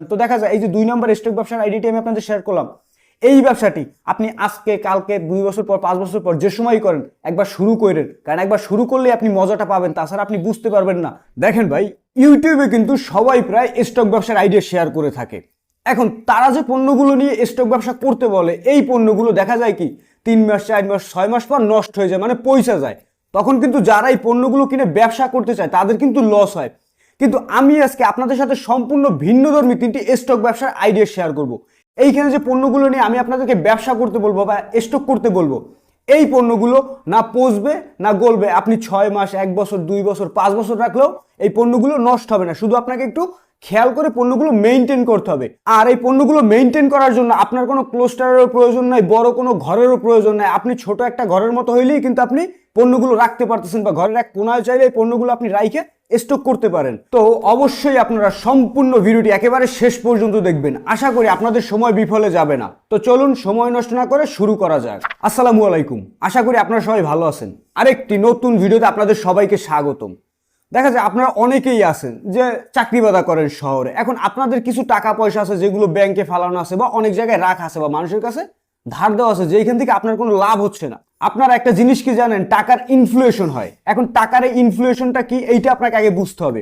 তো দেখা যায়, এই যে দুই নম্বর স্টক ব্যবসার আইডিটি আমি আপনাদের শেয়ার করলাম। এই ব্যবসাটি আপনি আজকে, কালকে, দুই বছর পর, পাঁচ বছর পর, যে সময় করেন, একবার শুরু করেন। কারণ একবার শুরু করলে আপনি মজাটা পাবেন, তাছাড়া আপনি বুঝতে পারবেন না। দেখেন ভাই ইউটিউবে কিন্তু সবাই প্রায় স্টক ব্যবসার আইডিয়া শেয়ার করে থাকে। এখন তারা যে পণ্যগুলো নিয়ে স্টক ব্যবসা করতে বলে, এই পণ্যগুলো দেখা যায় কি, তিন মাস, চার মাস, ছয় মাস পর নষ্ট হয়ে যায় মানে পয়সা যায়। তখন কিন্তু যারা এই পণ্যগুলো কিনে ব্যবসা করতে চায়, তাদের কিন্তু লস হয়। কিন্তু আমি আজকে আপনাদের সাথে সম্পূর্ণ ভিন্নধর্মী তিনটি স্টক ব্যবসার আইডিয়া শেয়ার করব। এইখানে যে পণ্যগুলো নিয়ে আমি আপনাদেরকে ব্যবসা করতে বলব বা স্টক করতে বলব, এই পণ্যগুলো না পচবে, না গলবে। আপনি ছয় মাস, এক বছর, দুই বছর, পাঁচ বছর রাখলেও এই পণ্যগুলো নষ্ট হবে না। শুধু আপনাকে একটু খেয়াল করে পণ্যগুলো মেনটেন করতে হবে। আর এই পণ্যগুলো মেনটেন করার জন্য আপনার কোনো ক্লোস্টারেরও প্রয়োজন নাই, বড় কোনো ঘরেরও প্রয়োজন নাই। আপনি ছোট একটা ঘরের মতো হইলেই কিন্তু আপনি পণ্যগুলো রাখতে পারতেছেন বা ঘরের এক কোনায় চাইলে এই পণ্যগুলো আপনি রাইখে স্টক করতে পারেন। তো অবশ্যই আপনারা সম্পূর্ণ ভিডিওটি একেবারে শেষ পর্যন্ত দেখবেন। আশা করি আপনাদের সময় বিফলে যাবে না। তো চলুন সময় নষ্ট না করে শুরু করা যাক। আসসালামু আলাইকুম। আশা করি আপনারা সবাই ভালো আছেন। আরেকটি নতুন ভিডিওতে আপনাদের সবাইকে স্বাগতম। দেখা যায় আপনারা অনেকেই আছেন যে চাকরি বাদা করেন শহরে। এখন আপনাদের কিছু টাকা পয়সা আছে যেগুলো ব্যাংকে ফালানো আছে বা অনেক জায়গায় রাখা আছে বা মানুষের কাছে ধার দেওয়া আছে যেখান থেকে আপনার কোনো লাভ হচ্ছে না। আপনারা একটা জিনিস কি জানেন? টাকার ইনফ্লুয়েশন হয়। এখন টাকার এই ইনফ্লুয়েশনটা কি? এইটা আপনাকে আগে বুঝতে হবে।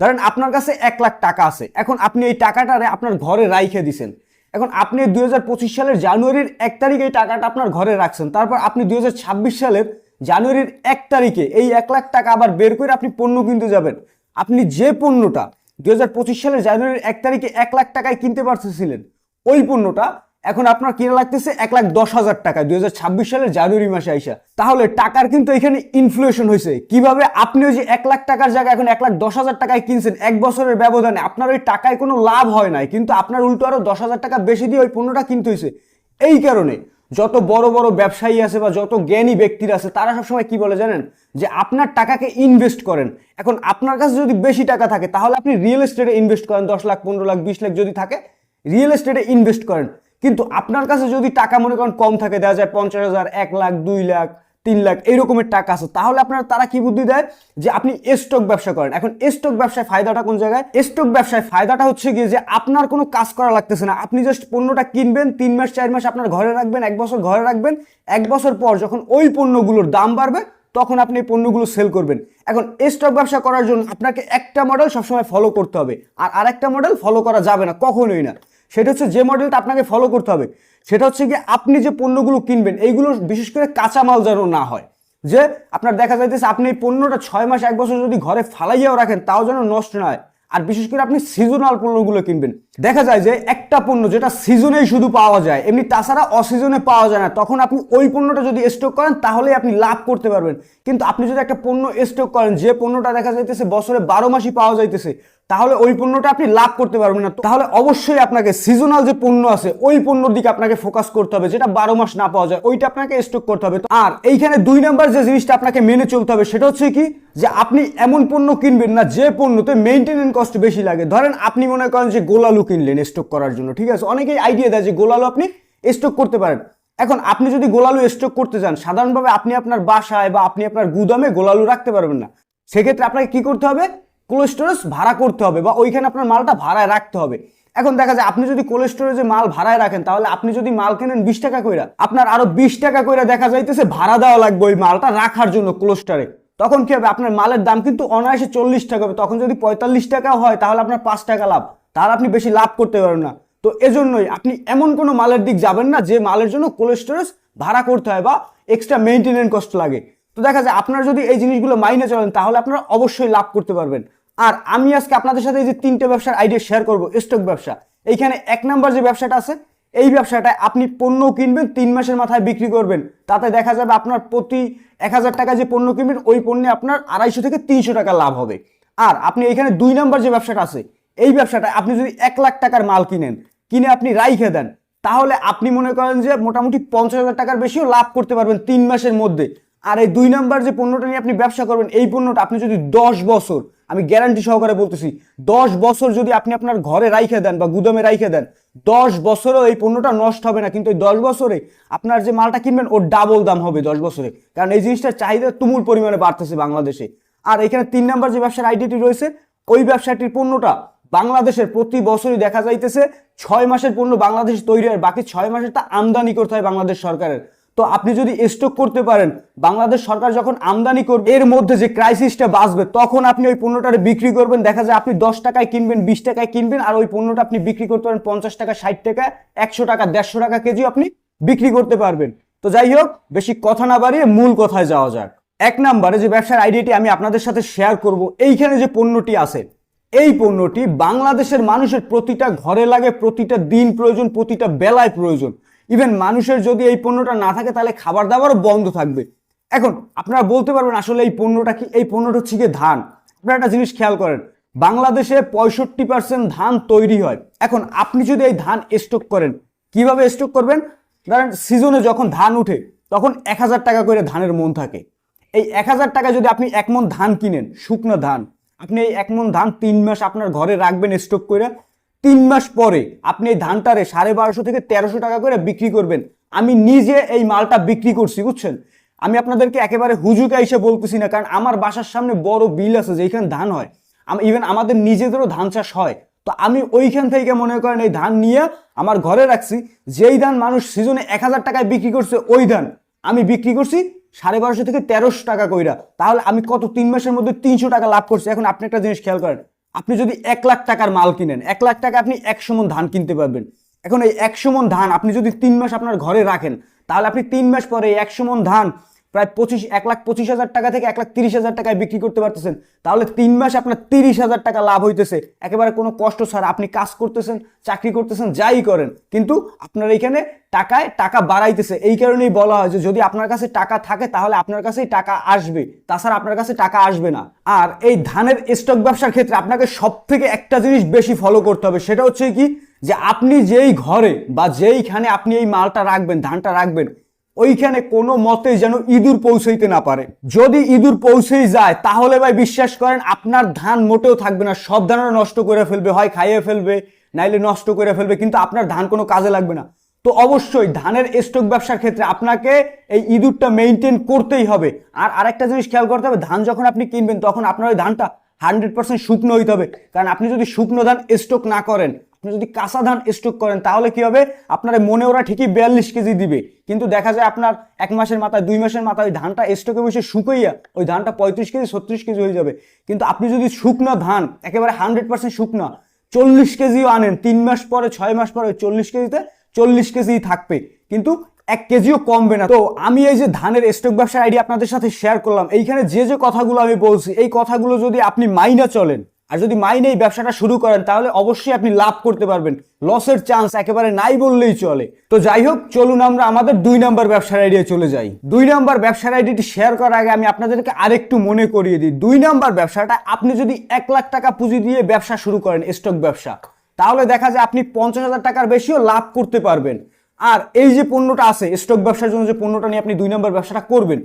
ধরেন আপনার কাছে এক লাখ টাকা আছে। এখন আপনি এই টাকাটারে আপনার ঘরে রাইখে দিছেন। এখন আপনি দুই হাজার পঁচিশ সালের জানুয়ারির এক তারিখে এই টাকাটা আপনার ঘরে রাখছেন। তারপর আপনি দুই হাজার ছাব্বিশ সালের জানুয়ারির এক তারিখে এই এক লাখ টাকা আবার বের করে আপনি পণ্য কিনতে যাবেন। আপনি যে পণ্যটা দু হাজার পঁচিশ সালের জানুয়ারির এক তারিখে এক লাখ টাকায় কিনতে পারতেছিলেন, ওই পণ্যটা এখন আপনার কিনা লাগতেছে এক লাখ দশ হাজার টাকা ছাব্বিশ সালের জানুয়ারি মাসে আইসা। তাহলে টাকার কিন্তু এখানে ইনফ্লুয়েশন হয়েছে। কীভাবে আপনি ওই যে এক লাখ টাকার জায়গায় এখন এক লাখ দশ হাজার টাকায় কিনছেন এক বছরের ব্যবধানে, আপনার ওই টাকায় কোনো লাভ হয় নাই। কিন্তু আপনার উল্টো আরও দশ হাজার টাকা বেশি দিয়ে ওই পণ্যটা কিনতে হয়েছে। এই কারণে যত বড় বড় ব্যবসায়ী আছে বা যত জ্ঞানী ব্যক্তিরা আছে, তারা সবসময় কি বলে জানেন? যে আপনার টাকাকে ইনভেস্ট করেন। এখন আপনার কাছে যদি বেশি টাকা থাকে, তাহলে আপনি রিয়েল এস্টেটে ইনভেস্ট করেন। দশ লাখ, পনেরো লাখ, বিশ লাখ যদি থাকে রিয়েল এস্টেটে ইনভেস্ট করেন। কিন্তু আপনার কাছে যদি টাকা মনে করেন কম থাকে দেওয়া যায় পঞ্চাশ হাজার, এক লাখ, দুই লাখ তিন লাখ এই রকমের টাকা আছে। তাহলে আপনার তারা কি বুদ্ধি দেয়? যে আপনি স্টক ব্যবসা করেন। এখন স্টক ব্যবসায় ফায়দাটা কোন জায়গায়? স্টক ব্যবসায় ফায়দাটা হচ্ছে গিয়ে যে আপনার কোনো কাজ করা লাগতেছে না। আপনি জাস্ট পণ্যটা কিনবেন, তিন মাস, চার মাস আপনার ঘরে রাখবেন, এক বছর ঘরে রাখবেন। এক বছর পর যখন ওই পণ্যগুলোর দাম বাড়বে, তখন আপনি এই পণ্যগুলো সেল করবেন। এখন স্টক ব্যবসা করার জন্য আপনাকে একটা মডেল সবসময় ফলো করতে হবে। আর আরেকটা মডেল ফলো করা যাবে না, কখনোই না। সেটা হচ্ছে যে মডেলটা আপনাকে ফলো করতে হবে। সেটা হচ্ছে কি আপনি যে পণ্যগুলো কিনবেন, এইগুলো বিশেষ করে কাঁচামাল যেন না হয়। যে আপনার দেখা যাইতেছে আপনি এই পণ্যটা ছয় মাস, এক বছর যদি ঘরে ফালাইয়াও রাখেন, তাও যেন নষ্ট না হয়। আর বিশেষ করে আপনি সিজনাল পণ্যগুলো কিনবেন। দেখা যায় যে একটা পণ্য যেটা সিজনেই শুধু পাওয়া যায়, এমনি তাছাড়া অসিজনে পাওয়া যায় না, তখন আপনি ওই পণ্যটা যদি স্টক করেন, তাহলে আপনি লাভ করতে পারবেন। কিন্তু আপনি যদি একটা পণ্য স্টক করেন, যে পণ্যটা দেখা যাইতেছে বছরে বারো মাসই পাওয়া যাইতেছে তাহলে ওই পণ্যটা আপনি লাভ করতে পারবেন না। তাহলে অবশ্যই আপনাকে সিজনাল যে পণ্য আছে, ওই পণ্যর দিকে আপনাকে ফোকাস করতে হবে, যেটা বারো মাস না পাওয়া যায়, ওইটা আপনাকে স্টক করতে হবে। আর এইখানে দুই নাম্বার যে জিনিসটা আপনাকে মেনে চলতে হবে, সেটা হচ্ছে কি, যে আপনি এমন পণ্য কিনবেন না, যে পণ্যতে মেনটেনেন্স কস্ট বেশি লাগে। ধরেন আপনি মনে করেন যে গোলালু কিনলেন স্টক করার জন্য, ঠিক আছে? অনেকেই আইডিয়া দেয় যে গোলালু আপনি স্টক করতে পারেন। এখন আপনি যদি গোলালু স্টক করতে চান, সাধারণভাবে আপনি আপনার বাসায় বা আপনি আপনার গুদামে গোলালু রাখতে পারবেন না। সেক্ষেত্রে আপনাকে কি করতে হবে? কোল্ড স্টোরেজ ভাড়া করতে হবে বা ওইখানে আপনার মালটা ভাড়ায় রাখতে হবে। এখন দেখা যায় আপনি যদি কোল্ড স্টোরেজে মাল ভাড়ায় রাখেন, তাহলে আপনি যদি মাল কেনেন বিশ টাকা কইরা, আপনার আরও বিশ টাকা কইরা দেখা যাইতেছে ভাড়া দেওয়া লাগবে ওই মালটা রাখার জন্য কোল্ড তখন কি হবে? আপনার মালের দাম কিন্তু অনায়াসে চল্লিশ টাকা হবে। তখন যদি পঁয়তাল্লিশ টাকা হয়, তাহলে আপনার পাঁচ টাকা লাভ। তাহলে আপনি বেশি লাভ করতে পারবেন না। তো এজন্যই আপনি এমন কোনো মালের দিক যাবেন না যে মালের জন্য কোল্ড স্টোরেজ ভাড়া করতে হয় বা এক্সট্রা মেনটেনেন্স কষ্ট লাগে। তো দেখা যায় আপনারা যদি এই জিনিসগুলো মাইনে চলেন, তাহলে আপনারা অবশ্যই লাভ করতে পারবেন। আর আমি আজকে আপনাদের সাথে এই যে তিনটে ব্যবসার আইডিয়া শেয়ার করব স্টক ব্যবসা। এইখানে এক নাম্বার যে ব্যবসাটা আছে, এই ব্যবসাটায় আপনি পণ্য কিনবেন, তিন মাসের মাথায় বিক্রি করবেন। তাতে দেখা যাবে আপনার প্রতি এক হাজার টাকা যে পণ্য কিনবেন, ওই পণ্যে আপনার আড়াইশো থেকে তিনশো টাকা লাভ হবে। আর আপনি এখানে দুই নাম্বার যে ব্যবসাটা আছে, এই ব্যবসাটায় আপনি যদি এক লাখ টাকার মাল কিনেন, কিনে আপনি রাইখে দেন, তাহলে আপনি মনে করেন যে মোটামুটি পঞ্চাশ হাজার টাকার বেশিও লাভ করতে পারবেন তিন মাসের মধ্যে। আর এই দুই নাম্বার যে পণ্যটা নিয়ে আপনি ব্যবসা করবেন, এই পণ্যটা আপনি যদি দশ বছর, আমি গ্যারান্টি সহকারে বলতেছি, দশ বছর যদি আপনি আপনার ঘরে রাইখে দেন বা গুদামে রাইখে দেন, দশ বছরেও এই পণ্যটা নষ্ট হবে না। কিন্তু এই দশ বছরে আপনার যে মালটা কিনবেন, ওর ডাবল দাম হবে দশ বছরে। কারণ এই জিনিসটার চাহিদা তুমুল পরিমাণে বাড়তেছে বাংলাদেশে। আর এখানে তিন নাম্বার যে ব্যবসার আইডিটি রয়েছে, ওই ব্যবসাটির পণ্যটা বাংলাদেশের প্রতি বছরই দেখা যাইতেছে, ছয় মাসের পণ্য বাংলাদেশ তৈরি হয়, বাকি ছয় মাসের তা আমদানি করতে হয় বাংলাদেশ সরকারের। তো আপনি যদি স্টক করতে পারেন, বাংলাদেশ সরকার যখন আমদানি করবে, এর মধ্যে যে ক্রাইসিসটা বাঁচবে, তখন আপনি ওই পণ্যটা বিক্রি করবেন। দেখা যায় আপনি দশ টাকায় কিনবেন, বিশ টাকায় কিনবেন, আর ওই পণ্যটা আপনি বিক্রি করতে পারেন পঞ্চাশ টাকা, ষাট টাকা, একশো টাকা, দেড়শো টাকা কেজি আপনি বিক্রি করতে পারবেন। তো যাই হোক, বেশি কথা না বাড়িয়ে মূল কথায় যাওয়া যাক। এক নম্বরে যে ব্যবসার আইডিয়াটি আমি আপনাদের সাথে শেয়ার করব, এইখানে যে পণ্যটি আছে, এই পণ্যটি বাংলাদেশের মানুষের প্রতিটা ঘরে লাগে, প্রতিটা দিন প্রয়োজন, প্রতিটা বেলায় প্রয়োজন। ইভেন মানুষের যদি এই পণ্যটা না থাকে, তাহলে খাবার দাবারও বন্ধ থাকবে। এখন, আপনারা বলতে পারবেন আসলে এই পণ্যটা কি এই পণ্যটা হচ্ছে ধান। আপনারা একটা জিনিস খেয়াল করেন, বাংলাদেশে পঁয়ষট্টি পার্সেন্ট ধান তৈরি হয়। এখন, আপনি যদি এই ধান স্টক করেন, কীভাবে স্টক করবেন? ধরেন সিজনে যখন ধান উঠে, তখন এক হাজার টাকা করে ধানের মন থাকে। এই এক হাজার টাকা যদি আপনি এক মন ধান কিনেন, শুকনো ধান, আপনি এই এক মন ধান তিন মাস আপনার ঘরে রাখবেন স্টক করে তিন মাস পরে আপনি এই ধানটারে সাড়ে বারোশো থেকে তেরোশো টাকা করে বিক্রি করবেন। আমি নিজে এই মালটা বিক্রি করছি, বুঝছেন? আমি আপনাদেরকে একেবারে হুজুকা এসে বলতেছি না, কারণ আমার বাসার সামনে বড় বিল আছে যেখানে ধান হয়। ইভেন আমাদের নিজেদেরও ধান চাষ হয়। তো আমি ওইখান থেকে মনে করেন এই ধান নিয়ে আমার ঘরে রাখছি। যেই ধান মানুষ সিজনে এক হাজার টাকায় বিক্রি করছে, ওই ধান আমি বিক্রি করছি সাড়ে বারোশো থেকে তেরোশো টাকা কইরা। তাহলে আমি কত তিন মাসের মধ্যে তিনশো টাকা লাভ করছি? এখন আপনি একটা জিনিস খেয়াল করেন আপনি যদি এক লাখ টাকার মাল কিনেন, এক লাখ টাকা আপনি একশো মন ধান কিনতে পারবেন। এখন এই একশো মন ধান আপনি যদি তিন মাস আপনার ঘরে রাখেন, তাহলে আপনি তিন মাস পরে একশো মন ধান প্রায় পঁচিশ এক লাখ পঁচিশ হাজার টাকা থেকে এক লাখ তিরিশ হাজার টাকায় বিক্রি করতে পারতেছেন। তাহলে তিন মাসে আপনার তিরিশ হাজার টাকা লাভ হইতেছে। একেবারে কোনো কষ্ট ছাড়া আপনি কাজ করতেছেন, চাকরি করতেছেন, যাই করেন। কিন্তু আপনার এখানে টাকায় টাকা বাড়াইতেছে। এই কারণেই বলা হয় যে যদি আপনার কাছে টাকা থাকে, তাহলে আপনার কাছেই টাকা আসবে। তাছাড়া আপনার কাছে টাকা আসবে না। আর এই ধানের স্টক ব্যবসার ক্ষেত্রে আপনাকে সব থেকে একটা জিনিস বেশি ফলো করতে হবে, সেটা হচ্ছে কি? যে আপনি যেই ঘরে বা যেইখানে আপনি এই মালটা রাখবেন, ধানটা রাখবেন ওইখানে কোনো মতে যেন ইঁদুর পৌঁছাইতে না পারে। যদি ইঁদুর পৌঁছেই যায়, তাহলে ভাই বিশ্বাস করেন, আপনার ধান মোটেও থাকবে না। সব ধানও নষ্ট করে ফেলবে, হয় খাইয়ে ফেলবে, নাইলে নষ্ট করে ফেলবে, কিন্তু আপনার ধান কোনো কাজে লাগবে না। তো অবশ্যই ধানের স্টক ব্যবসার ক্ষেত্রে আপনাকে এই ইঁদুরটা মেনটেন করতেই হবে। আর আরেকটা জিনিস খেয়াল করতে হবে, ধান যখন আপনি কিনবেন, তখন আপনার ওই ধানটা হান্ড্রেড পার্সেন্ট শুকনো হইতে হবে। কারণ আপনি যদি শুকনো ধান স্টক না করেন আপনি যদি কাঁচা ধান স্টক করেন, তাহলে কি হবে? আপনার মনে ওরা ঠিকই বিয়াল্লিশ কেজি দিবে। কিন্তু দেখা যায় আপনার এক মাসের মাথায়, দুই মাসের মাথায় ওই ধানটা স্টকে বসে শুকাইয়া ওই ধানটা পঁয়ত্রিশ কেজি, ছত্রিশ কেজি হয়ে যাবে। কিন্তু আপনি যদি শুকনো ধান, একেবারে হান্ড্রেড পার্সেন্ট শুকনো, চল্লিশ কেজিও আনেন, তিন মাস পরে, ছয় মাস পরে ওই চল্লিশ কেজিতে চল্লিশ কেজি থাকবে। কিন্তু এক কেজিও কমবে না। তো আমি এই যে ধানের স্টক ব্যবসার আইডিয়া আপনাদের সাথে শেয়ার করলাম, এইখানে যে যে কথাগুলো আমি বলছি, এই কথাগুলো যদি আপনি মাইনা চলেন আর যদি মাইনে এই ব্যবসাটা শুরু করেন, তাহলে অবশ্যই আপনি লাভ করতে পারবেন। লসের চান্স একেবারে নাই বললেই চলে। তো যাই হোক, চলুন আমরা আমাদের দুই নাম্বার ব্যবসার আইডিয়া চলে যাই। দুই নাম্বার ব্যবসার আইডিয়াটি শেয়ার করার আগে আমি আপনাদেরকে আরেকটু মনে করিয়ে দিই। দুই নাম্বার ব্যবসাটা, আপনি যদি এক লাখ টাকা পুঁজি দিয়ে ব্যবসা শুরু করেন স্টক ব্যবসা, তাহলে দেখা যায় আপনি পঞ্চাশ হাজার টাকার বেশিও লাভ করতে পারবেন। আর এই যে পণ্যটা আছে স্টক ব্যবসার জন্য যে পণ্যটা নিয়ে আপনি দুই নম্বর ব্যবসাটা করবেন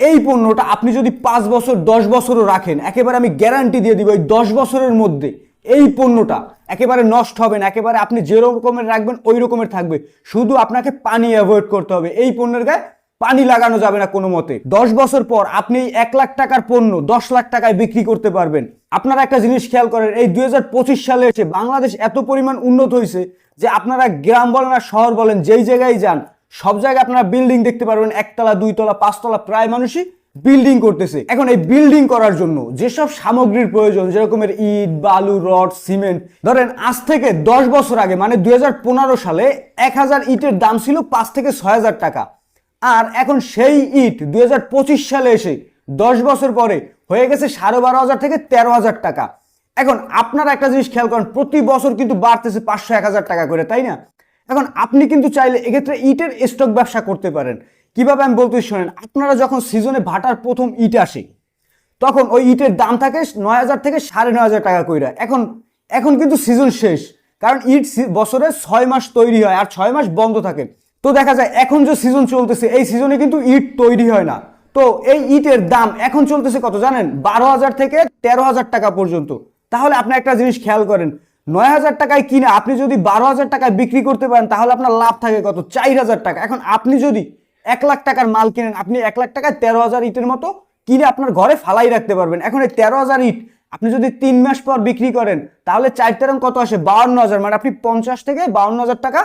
এই পণ্যটা আপনি যদি পাঁচ বছর, দশ বছরও রাখেন, একেবারে আমি গ্যারান্টি দিয়ে দিব এই দশ বছরের মধ্যে এই পণ্যটা একেবারে নষ্ট হবে না, একেবারে আপনি যে রকমের রাখবেন ওই রকমের থাকবে। শুধু আপনাকে পানি অ্যাভয়েড করতে হবে। এই পণ্যের গায়ে পানি লাগানো যাবে না কোনো মতে। দশ বছর পর আপনি এক লাখ টাকার পণ্য দশ লাখ টাকায় বিক্রি করতে পারবেন। আপনারা একটা জিনিস খেয়াল করেন, এই দুই হাজার পঁচিশ সালে এসে বাংলাদেশ এত পরিমাণ উন্নত হয়েছে যে আপনারা গ্রাম বলেন আর শহর বলেন, যেই জায়গায় যান সব জায়গায় আপনারা বিল্ডিং দেখতে পারবেন, একতলা, দুইতলা, পাঁচতলা, প্রায় মানুষই বিল্ডিং করতেছে। এখন এই বিল্ডিং করার জন্য যেসব সামগ্রীর প্রয়োজন, যেরকমের ইট, বালু, রড, সিমেন্ট, ধরেন আজ থেকে দশ বছর আগে মানে দু হাজার পনেরো সালে এক হাজার ইটের দাম ছিল পাঁচ থেকে ছয় হাজার টাকা। আর এখন সেই ইট দুই হাজার পঁচিশ সালে এসে দশ বছর পরে হয়ে গেছে সাড়ে বারো হাজার থেকে তেরো হাজার টাকা। এখন আপনারা একটা জিনিস খেয়াল করেন, প্রতি বছর কিন্তু বাড়তেছে পাঁচশো, এক হাজার টাকা করে, তাই না? এখন আপনি কিন্তু চাইলে এক্ষেত্রে ইটের স্টক ব্যবসা করতে পারেন। কীভাবে আমি বলতে শোনেন, আপনারা যখন সিজনে ভাটার প্রথম ইট আসে, তখন ওই ইটের দাম থাকে নয় হাজার থেকে সাড়ে নয় হাজার টাকা কইরা। এখন এখন কিন্তু সিজন শেষ, কারণ ইট বছরে ছয় মাস তৈরি হয় আর ছয় মাস বন্ধ থাকে। তো দেখা যায় এখন যে সিজন চলতেছে, এই সিজনে কিন্তু ইট তৈরি হয় না। তো এই ইটের দাম এখন চলতেছে কত জানেন? বারো হাজার থেকে তেরো হাজার টাকা পর্যন্ত। তাহলে আপনি একটা জিনিস খেয়াল করেন নয় হাজার টাকায় কিনে আপনি যদি বারো হাজার টাকায় বিক্রি করতে পারেন, তাহলে আপনার লাভ থাকে কত? চার হাজার টাকা। এখন আপনি যদি এক লাখ টাকার মাল কিনেন, আপনি এক লাখ টাকায় তেরো হাজার ইটের মতো কিনে আপনার ঘরে ফালাই রাখতে পারবেন। এখন এই তেরো হাজার ইট আপনি যদি তিন মাস পর বিক্রি করেন, তাহলে চার তেরং কত আসে? বাউন্ন হাজার। মানে আপনি পঞ্চাশ থেকে বাউন্ন হাজার টাকা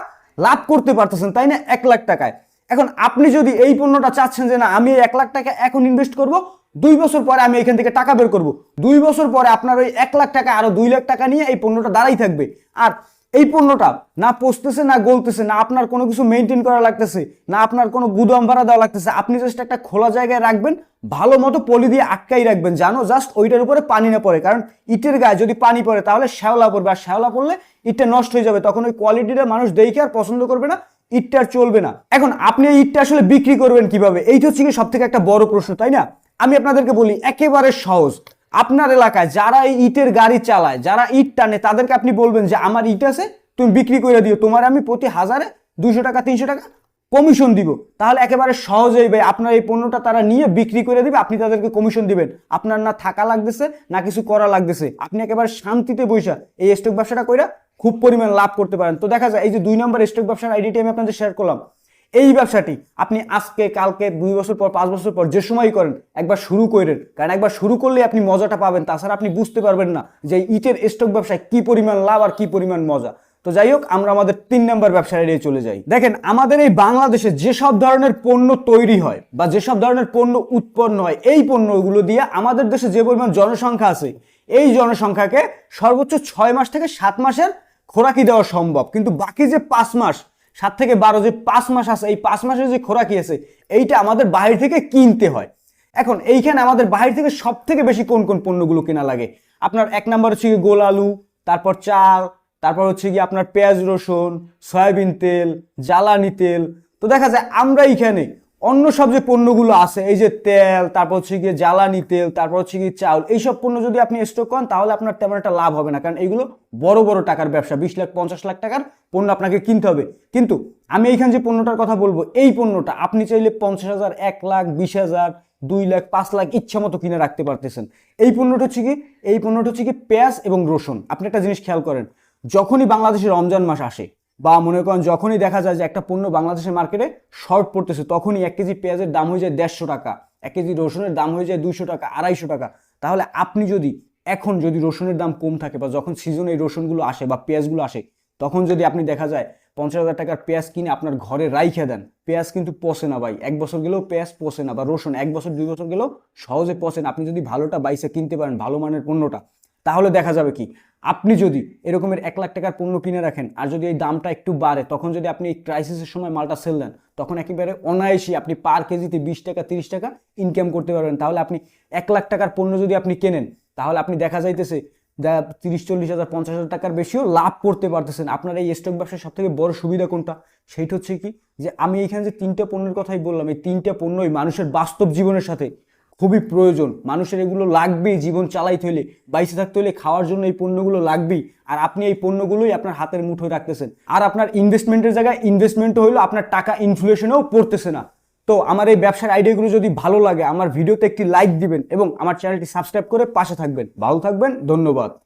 লাভ করতে পারতেছেন, তাই না? এক লাখ টাকায়। এখন আপনি যদি এই পণ্যটা চাচ্ছেন যে, না, আমি এক লাখ টাকা এখন ইনভেস্ট করব দুই বছর পরে আমি এখান থেকে টাকা বের করব। দুই বছর পরে আপনার ওই এক লাখ টাকা আরও দুই লাখ টাকা নিয়ে এই পণ্যটা দাঁড়াই থাকবে। আর এই পণ্যটা না পচতেছে, না গলতেছে, না আপনার কোনো কিছু মেনটেন করা লাগতেছে, না আপনার কোনো গুদাম ভাড়া দেওয়া লাগতেছে, আপনি জাস্ট একটা খোলা জায়গায় রাখবেন, ভালো মতো পলি দিয়ে আটকাই রাখবেন জানো জাস্ট ওইটার উপরে পানি না পড়ে। কারণ ইটের গায়ে যদি পানি পড়ে, তাহলে শ্যাওলা পড়বে। আর শ্যাওলা পড়লে ইটটা নষ্ট হয়ে যাবে। তখন ওই কোয়ালিটিটা মানুষ দেখে আর পছন্দ করবে না, ইটটা চলবে না। এখন আপনি ইটটা আসলে বিক্রি করবেন কীভাবে? এইটা হচ্ছে কি সব থেকে একটা বড় প্রশ্ন, তাই না? আমি আপনাদেরকে বলি, একেবারে সহজ। আপনার এলাকায় যারা এই ইটের গাড়ি চালায়, যারা ইট টানে, তাদেরকে আপনি বলবেন যে, আমার ইট আছে, তুমি বিক্রি করে দিও। তোমার আমি প্রতি হাজারে দুইশো টাকা, তিনশো টাকা কমিশন দিব। তাহলে একেবারে সহজেই ভাই আপনার এই পণ্যটা তারা নিয়ে বিক্রি করে দিবে, আপনি তাদেরকে কমিশন দিবেন। আপনার না থাকা লাগতেছে, না কিছু করা লাগতেছে। আপনি একেবারে শান্তিতে বৈশা এই স্টক ব্যবসাটা কইরা খুব পরিমাণ লাভ করতে পারেন। তো দেখা যায়, এই যে দুই নম্বর স্টক ব্যবসার আইডিটি আমি আপনাদের শেয়ার করলাম। এই ব্যবসাটি আপনি আজকে, কালকে, দুই বছর পর, পাঁচ বছর পর যে সময় করেন, একবার শুরু করেন। কারণ একবার শুরু করলে আপনি মজাটা পাবেন, তাছাড়া আপনি বুঝতে পারবেন না যে ইটের স্টক ব্যবসায় কি পরিমাণ লাভ আর কি পরিমাণ মজা। তো যাই হোক, আমরা আমাদের তিন নম্বর ব্যবসায় এড়িয়ে চলে যাই। দেখেন, আমাদের এই বাংলাদেশে যেসব ধরনের পণ্য তৈরি হয় বা যেসব ধরনের পণ্য উৎপন্ন হয়, এই পণ্যগুলো দিয়ে আমাদের দেশে যে পরিমাণ জনসংখ্যা আছে, এই জনসংখ্যাকে সর্বোচ্চ ছয় মাস থেকে সাত মাসের খোরাকি দেওয়া সম্ভব। কিন্তু বাকি যে পাঁচ মাস সাত থেকে বারো যে পাঁচ মাস আছে, এই পাঁচ মাসের যে খোরাকি আছে, এইটা আমাদের বাহির থেকে কিনতে হয়। এখন এইখানে আমাদের বাহির থেকে সব থেকে বেশি কোন কোন পণ্যগুলো কেনা লাগে? আপনার এক নম্বর হচ্ছে গিয়ে গোল আলু, তারপর চাল, তারপর হচ্ছে গিয়ে আপনার পেঁয়াজ রসুন, সয়াবিন তেল, জ্বালানি তেল। তো দেখা যায় আমরা এইখানে অন্য সব যে পণ্যগুলো আছে, এই যে তেল, তারপর হচ্ছে গিয়ে জ্বালানি তেল, তারপর হচ্ছে গিয়ে চাউল, এইসব পণ্য যদি আপনি স্টক করেন, তাহলে আপনার তেমন একটা লাভ হবে না। কারণ এইগুলো বড় বড় টাকার ব্যবসা, বিশ লাখ, পঞ্চাশ লাখ টাকার পণ্য আপনাকে কিনতে হবে। কিন্তু আমি এইখানে যে পণ্যটার কথা বলব, এই পণ্যটা আপনি চাইলে পঞ্চাশ হাজার, এক লাখ, বিশ হাজার, দুই লাখ, পাঁচ লাখ ইচ্ছা মতো কিনে রাখতে পারতেছেন। এই পণ্যটা হচ্ছে কি, এই পণ্যটা হচ্ছে কি পেঁয়াজ এবং রসুন। আপনি একটা জিনিস খেয়াল করেন, যখনই বাংলাদেশে রমজান মাস আসে বা মনে করেন যখনই দেখা যায় যে একটা পণ্য বাংলাদেশের মার্কেটে শর্ট পড়তেছে, তখনই এক কেজি পেঁয়াজের দাম হয়ে যায় দেড়শো টাকা, এক কেজি রসুনের দাম হয়ে যায় দুইশো টাকা, আড়াইশো টাকা। তাহলে আপনি যদি, এখন যদি রসুনের দাম কম থাকে বা যখন সিজনে এই রসুনগুলো আসে বা পেঁয়াজগুলো আসে, তখন যদি আপনি দেখা যায় পঞ্চাশ হাজার টাকার পেঁয়াজ কিনে আপনার ঘরে রাইখে দেন, পেঁয়াজ কিন্তু পচে না ভাই। এক বছর গেলেও পেঁয়াজ পচে না বা রসুন এক বছর, দুই বছর গেলেও সহজে পচে না। আপনি যদি ভালোটা বাইসে কিনতে পারেন, ভালো মানের পণ্যটা তাহলে দেখা যাবে কি? আপনি যদি এরকমের এক লাখ টাকার পণ্য কিনে রাখেন আর যদি এই দামটা একটু বাড়ে, তখন যদি আপনি এই ক্রাইসিসের সময় মালটা সেল দেন, তখন একেবারে অনায়াসই আপনি পার কেজিতে বিশ টাকা, তিরিশ টাকা ইনকাম করতে পারবেন। তাহলে আপনি এক লাখ টাকার পণ্য যদি আপনি কেনেন, তাহলে আপনি দেখা যাইতেছে যা তিরিশ, চল্লিশ হাজার, পঞ্চাশ হাজার টাকার বেশিও লাভ করতে পারতেছেন। আপনার এই স্টক ব্যবসার সব থেকে বড় সুবিধা কোনটা? সেইটা হচ্ছে কি? যে আমি এখানে যে তিনটা পণ্যের কথাই বললাম, এই তিনটা পণ্যই মানুষের বাস্তব জীবনের সাথে খুবই প্রয়োজন। মানুষের এগুলো লাগবেই, জীবন চালাইতে হলে বাইসে থাকতে হলে খাওয়ার জন্য এই পণ্যগুলো লাগবেই। আর আপনি এই পণ্যগুলোই আপনার হাতের মুঠোয় রাখতেছেন। আর আপনার ইনভেস্টমেন্টের জায়গায় ইনভেস্টমেন্টও হইল আপনার টাকা ইনফ্লুয়েশনেও পড়তেছে না। তো আমার এই ব্যবসার আইডিয়াগুলো যদি ভালো লাগে, আমার ভিডিওতে একটি লাইক দিবেন এবং আমার চ্যানেলটি সাবস্ক্রাইব করে পাশে থাকবেন। ভালো থাকবেন, ধন্যবাদ।